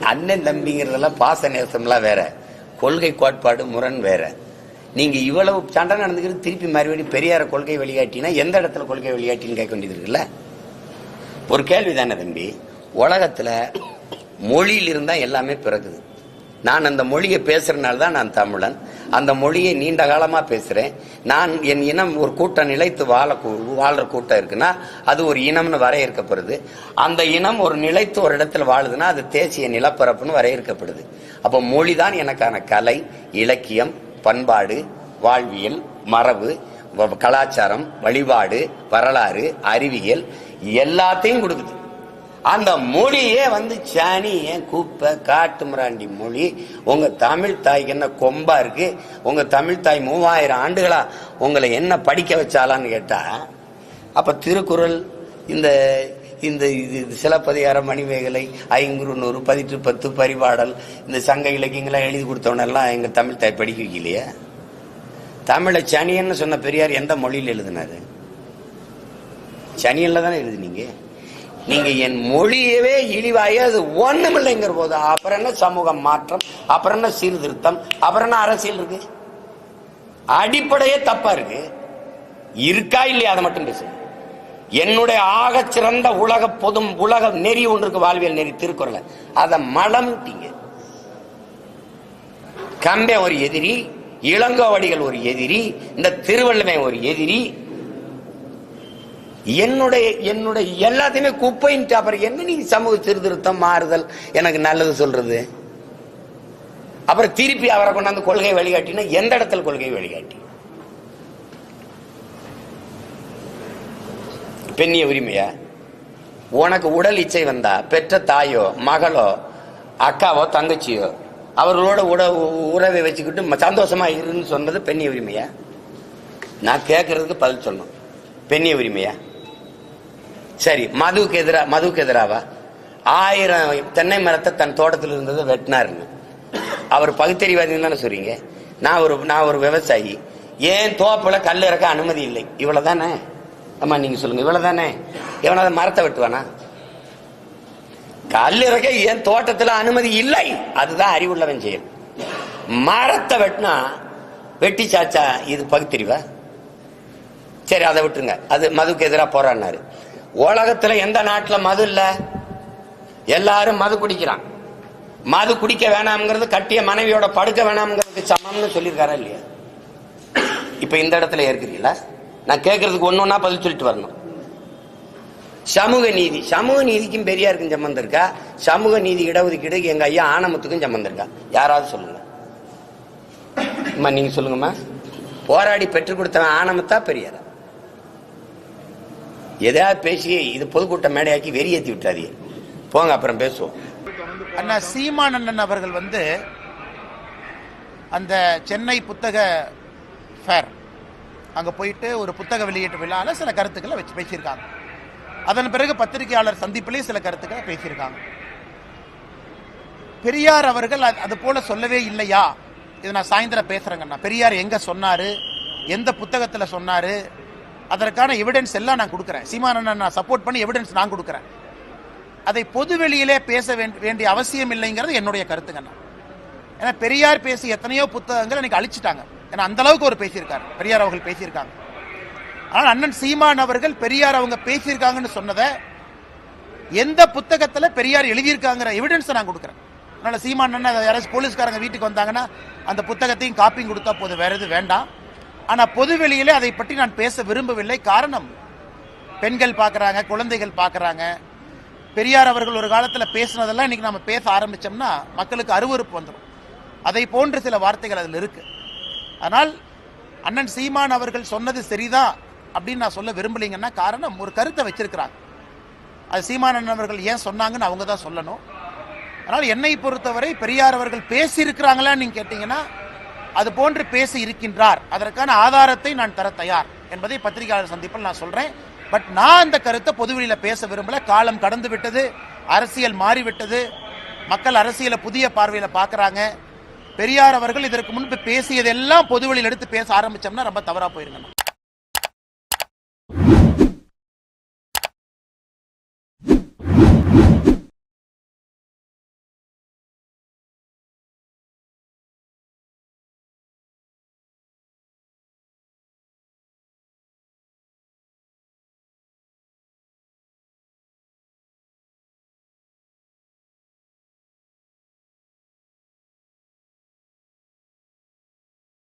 அண்ணன் தம்பிங்கிறதெல்லாம் பாச நேசம்லாம் வேற. கொள்கை கோட்பாடு முரண் வேற. நீங்க இவ்வளவு சண்டை நடந்துக்கிறது திருப்பி மறுபடியும் பெரியார கொள்கை வழிகாட்டினா எந்த இடத்துல கொள்கை வழிகாட்டின்னு கேட்க வேண்டியது இருக்குல்ல ஒரு கேள்வி தானே தம்பி. உலகத்துல மொழியில் இருந்தா எல்லாமே பிறகுது நான் அந்த மொழியை பேசுறதுனால தான் நான் தமிழன். அந்த மொழியை நீண்ட காலமாக பேசுகிறேன் நான் என் இனம் ஒரு கூட்டம் நிலைத்து வாழ வாழ்கிற கூட்டம் இருக்குன்னா அது ஒரு இனம்னு வரையறுக்கப்படுது. அந்த இனம் ஒரு நிலைத்து ஒரு இடத்துல வாழுதுன்னா அது தேசிய நிலப்பரப்புன்னு வரையறுக்கப்படுது. அப்போ மொழி தான் எனக்கான கலை இலக்கியம் பண்பாடு வாழ்வியல் மரபு வ- கலாச்சாரம் வழிபாடு வரலாறு அறிவியல் எல்லாத்தையும் கொடுக்குது. அந்த மொழியே வந்து சாணி ஏன் குப்பை காட்டு மிராண்டி மொழி. உங்க தமிழ் தாய்க்கு என்ன கொம்பா இருக்கு? உங்க தமிழ் தாய் மூவாயிரம் ஆண்டுகளா உங்களை என்ன படிக்க வச்சாலான்னு கேட்டா அப்ப திருக்குறள் இந்த இந்த இது சிலப்பதிகாரம் மணிமேகலை ஐங்குறுநூறு பதிற்று பத்து பரிபாடல் இந்த சங்க இலக்கியங்களாம் எழுதி கொடுத்தவனெல்லாம் எங்க தமிழ் தாய் படிக்க வைக்கலையே? தமிழை சனியன்னு சொன்ன பெரியார் எந்த மொழியில் எழுதினாரு? சனியில் தானே எழுதுனீங்க? நீங்க என் மொழியவே இழிவாயே அது ஒண்ணுமில்லைங்கிற போது அப்புறம் என்ன சமூக மாற்றம்? அப்புறம் என்ன சீர்திருத்தம்? அப்புறம் என்ன அரசியல் இருக்கு? அடிப்படையே தப்பா இருக்கு. இருக்கா இல்லையா? அதை மட்டும் பேசு என்னுடைய ஆக சிறந்த உலக பொதும் உலக நெறி ஒன்று இருக்கு வாழ்வியல் நெறி திருக்குறள். அதை மலம்ட்டீங்க கம்பே ஒரு எதிரி இளங்கோவடிகள் ஒரு எதிரி இந்த திருவள்ளுவன் ஒரு எதிரி என்னுடைய என்னுடைய எல்லாத்தையுமே குப்பைன்ட்டு அப்புறம் என்ன நீ சமூக சீர்திருத்தம் மாறுதல்? எனக்கு நல்லது சொல்றது. அப்புறம் திருப்பி அவரை கொண்டாந்து கொள்கை வழிகாட்டினா எந்த இடத்துல கொள்கை வழிகாட்டி? பெண்ணிய உரிமையா? உனக்கு உடல் இச்சை வந்தா பெற்ற தாயோ மகளோ அக்காவோ தங்கச்சியோ அவர்களோட உட உறவை வச்சுக்கிட்டு சந்தோஷமா இருன்னு சொன்னது பெண்ணிய உரிமையா? நான் கேட்கறதுக்கு பதில் சொல்லணும். பெண்ணிய உரிமையா? சரி மதுவுக்கு எதிரா மதுவுக்கு எதிராவா? ஆயிரம் தென்னை மரத்தை தன் தோட்டத்தில் இருந்ததை வெட்டினாருன்னு அவர் பகுத்தறிவாதின்னு தானே சொல்றீங்க? நான் ஒரு நான் ஒரு விவசாயி. ஏன் தோப்புல கல் இறக்க அனுமதி இல்லை? இவ்வளோ தானே அம்மா நீங்க சொல்லுங்க. இவ்வளவுதானே? எவனாவது மரத்தை வெட்டுவானா? கல் இறக்க ஏன் தோட்டத்தில் அனுமதி இல்லை? அதுதான் அறிவுள்ளவன் செயல். மரத்தை வெட்டினா வெட்டி சாச்சா இது பகுத்தறிவா? சரி அதை விட்டுருங்க. அது மதுக்கு எதிராக போராடினாரு. உலகத்துல எந்த நாட்டில் மது இல்லை? எல்லாரும் மது குடிக்கிறான். மது குடிக்க வேணாம்ங்கிறது கட்டிய மனைவியோட படுக்க வேணாம்ங்கிறதுக்கு சமம்னு சொல்லியிருக்காரா இல்லையா? இப்போ இந்த இடத்துல ஏற்கிறீங்களா நான் கேட்கறதுக்கு ஒன்று ஒன்றா பதில் சொல்லிட்டு வரணும். சமூக நீதி. சமூக நீதிக்கும் பெரியாருக்கும் சம்பந்தம் இருக்கா? சமூக நீதி இடஒதுக்கீடு எங்க ஐயா ஆனமத்துக்கும் சம்பந்தம் இருக்கா? யாராவது சொல்லுங்க. அம்மா நீங்க சொல்லுங்கம்மா. போராடி பெற்றுக் கொடுத்தவன் ஆனமத்தா பெரியாரா? எதையாவது பேசி இது பொதுக்கூட்ட மேடையாக்கி வெறியேத்தி விட்டாதீங்க போங்க அப்புறம் பேசுவோம். அண்ணா சீமான் அண்ணன் அவர்கள் வந்து அந்த சென்னை புத்தக ஃபேர் அங்கே போயிட்டு ஒரு புத்தக வெளியீட்டு விழாவில் சில கருத்துக்களை வச்சு பேசியிருக்காங்க. அதன் பிறகு பத்திரிகையாளர் சந்திப்பிலேயே சில கருத்துக்களை பேசியிருக்காங்க. பெரியார் அவர்கள் அது- அது போல சொல்லவே இல்லையா? இது நான் சாயந்தரம் பேசுறேங்கண்ணா. பெரியார் எங்க சொன்னாரு? எந்த புத்தகத்தில் சொன்னாரு? அதற்கான எவிடன்ஸ் எல்லாம் நான் கொடுக்குறேன். சீமானண்ணன் நான் சப்போர்ட் பண்ணி எவிடன்ஸ் நான் கொடுக்குறேன். அதை பொது வெளியிலே பேச வேண்டி- வேண்டிய அவசியம் இல்லைங்கிறது என்னுடைய கருத்துங்கண்ணா ஏன்னா பெரியார் பேசி எத்தனையோ புத்தகங்கள் எனக்கு அழிச்சிட்டாங்க. ஏன்னா அந்த அளவுக்கு ஒரு பேசியிருக்காரு. பெரியார் அவர்கள் பேசியிருக்காங்க. ஆனால் அண்ணன் சீமான் அவர்கள் பெரியார் அவங்க பேசியிருக்காங்கன்னு சொன்னதை எந்த புத்தகத்தில் பெரியார் எழுதியிருக்காங்கிற எவிடன்ஸை நான் கொடுக்குறேன். அதனால சீமான் அண்ணன் யாராச்சும் போலீஸ்காரங்க வீட்டுக்கு வந்தாங்கன்னா அந்த புத்தகத்தையும் காப்பியும் கொடுத்தா போதும். வேறு எதுவும் வேண்டாம். ஆனால் பொதுவெளியிலே அதை பற்றி நான் பேச விரும்பவில்லை. காரணம் பெண்கள் பார்க்குறாங்க குழந்தைகள் பார்க்குறாங்க. பெரியார் அவர்கள் ஒரு காலத்தில் பேசினதெல்லாம் இன்னைக்கு நம்ம பேச ஆரம்பித்தோம்னா மக்களுக்கு அருவருப்பு வந்துடும் அதை போன்ற சில வார்த்தைகள் அதில் இருக்குது ஆனால் அண்ணன் சீமான் அவர்கள் சொன்னது சரிதான் அப்படின்னு நான் சொல்ல விரும்பலைங்கன்னா காரணம் ஒரு கருத்தை வச்சிருக்கிறாங்க. அது சீமானன் அவர்கள் ஏன் சொன்னாங்கன்னு அவங்க தான் சொல்லணும். அதனால் என்னை பொறுத்தவரை பெரியார் அவர்கள் பேசியிருக்கிறாங்களான்னு நீங்கள் கேட்டிங்கன்னா அது போன்று பேசி இருக்கின்றார் அதற்கான ஆதாரத்தை நான் தர தயார். என்பதை பத்திரிகையாளர் சந்திப்பில் நான் சொல்றேன். பட் நான் அந்த கருத்தை பொதுவெளியில் பேச விரும்பல. காலம் கடந்து விட்டது. அரசியல் மாறிவிட்டது. மக்கள் அரசியலை புதிய பார்வையில் பார்க்குறாங்க பெரியார் அவர்கள் இதற்கு முன்பு பேசியதெல்லாம் பொதுவெளியில் எடுத்து பேச ஆரம்பித்தோம்னா ரொம்ப தவறாக போயிருங்க.